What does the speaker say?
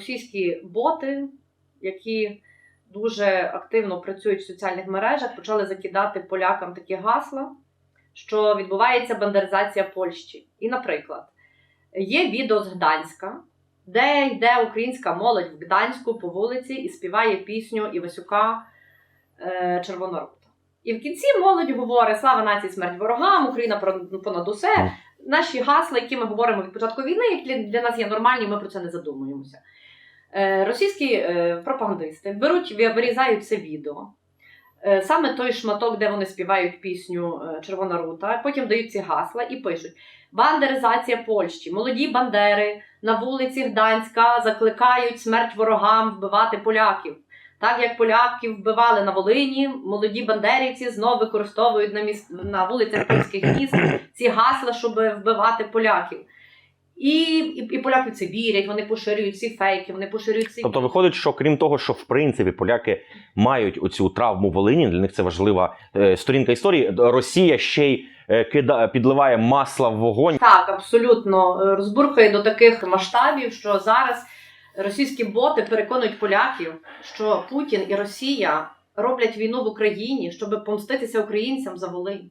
російські боти, які дуже активно працюють в соціальних мережах, почали закидати полякам такі гасла, що відбувається бандеризація Польщі. І, наприклад, є відео з Гданська, де йде українська молодь в Гданську по вулиці і співає пісню Івасюка е, І в кінці молодь говорить Слава нації, смерть ворогам, Україна понад усе. Наші гасла, які ми говоримо від початку війни, які для нас є нормальні, ми про це не задумуємося. Е, російські е, пропагандисти беруть, вирізають це відео. Е, Саме той шматок, де вони співають пісню Червона рута, потім дають ці гасла і пишуть: Бандеризація Польщі, молоді бандери на вулиці Гданська закликають смерть ворогам вбивати поляків. Так як поляків вбивали на Волині, молоді бандерівці знов використовують на, міс... на вулицях польських міст ці гасла, щоб вбивати поляків. І, і, і поляки це вірять, вони поширюють ці фейки, вони поширюють ці Тобто виходить, що крім того, що в принципі поляки мають оцю травму Волині, для них це важлива е, сторінка історії. Росія ще й е, кида, підливає масла в вогонь. Так, абсолютно Е, розбурхає до таких масштабів, що зараз російські боти переконують поляків, що Путін і Росія роблять війну в Україні, щоб помститися українцям за Волинь.